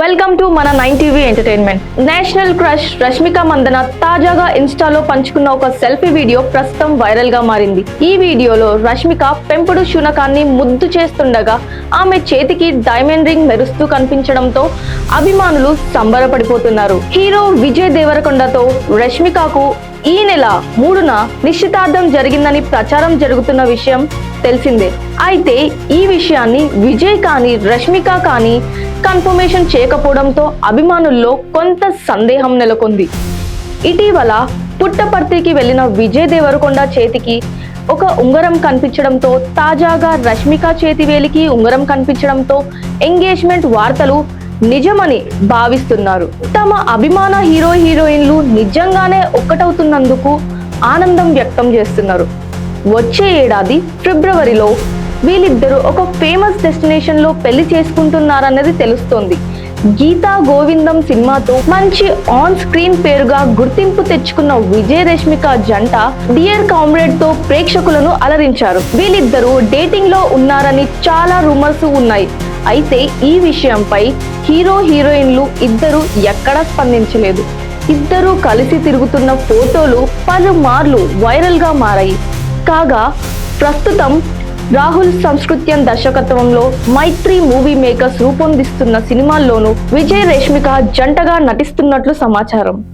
Welcome to మన nine TV entertainment national crush Rashmika Mandanna తాజాగా ఇన్స్టాలో పంచుకున్న ఒక సెల్ఫీ వీడియో ప్రస్తుతం వైరల్గా మారింది. ఈ వీడియోలో రష్మిక పెంపుడు శునకాన్ని ముద్దు చేస్తుండగా ఆమె చేతికి డైమండ్ రింగ్ మెరుస్తూ కనిపించడంతో అభిమానులు సంబరపడిపోతున్నారు. హీరో విజయ్ దేవరకొండతో రష్మికకు ఈ నెల మూడున నిశ్చితార్థం జరిగిందని ప్రచారం జరుగుతున్న విషయం తెలిసిందే. అయితే ఈ విషయాన్ని విజయ్ కానీ రష్మిక కానీ కన్ఫర్మేషన్ చేయకపోవడంతో అభిమానుల్లో కొంత సందేహం నెలకొంది. ఇటీవల పుట్టపర్తికి వెళ్ళిన విజయ్ దేవరకొండ చేతికి ఒక ఉంగరం కనిపించడంతో తాజాగా రష్మిక చేతి వేలికి ఉంగరం కనిపించడంతో ఎంగేజ్మెంట్ వార్తలు నిజమని భావిస్తున్నారు. తమ అభిమాన హీరో హీరోయిన్లు నిజంగానే ఒక్కటవుతున్నందుకు ఆనందం వ్యక్తం చేస్తున్నారు. వచ్చే ఏడాది ఫిబ్రవరిలో వీళ్ళిద్దరూ ఒక ఫేమస్ డెస్టినేషన్లో పెళ్ళి చేసుకుంటున్నారన్నది తెలుస్తోంది. గీతా గోవిందం సినిమాతో మంచి ఆన్ స్క్రీన్ పేరుగా గుర్తింపు తెచ్చుకున్న విజయ రష్మిక జంట డియర్ కామ్రేడ్తో ప్రేక్షకులను అలరించారు. వీళ్ళిద్దరూ డేటింగ్లో ఉన్నారని చాలా రూమర్స్ ఉన్నాయి. అయితే ఈ విషయంపై హీరో హీరోయిన్లు ఇద్దరు ఎక్కడా స్పందించలేదు. ఇద్దరూ కలిసి తిరుగుతున్న ఫోటోలు పలుమార్లు వైరల్గా మారాయి. కాగా ప్రస్తుతం రాహుల్ సంస్కృత్యం దర్శకత్వంలో మైత్రి మూవీ మేకర్స్ రూపొందిస్తున్న సినిమాల్లోనూ విజయ్ రేష్మిక జంటగా నటిస్తున్నట్లు సమాచారం.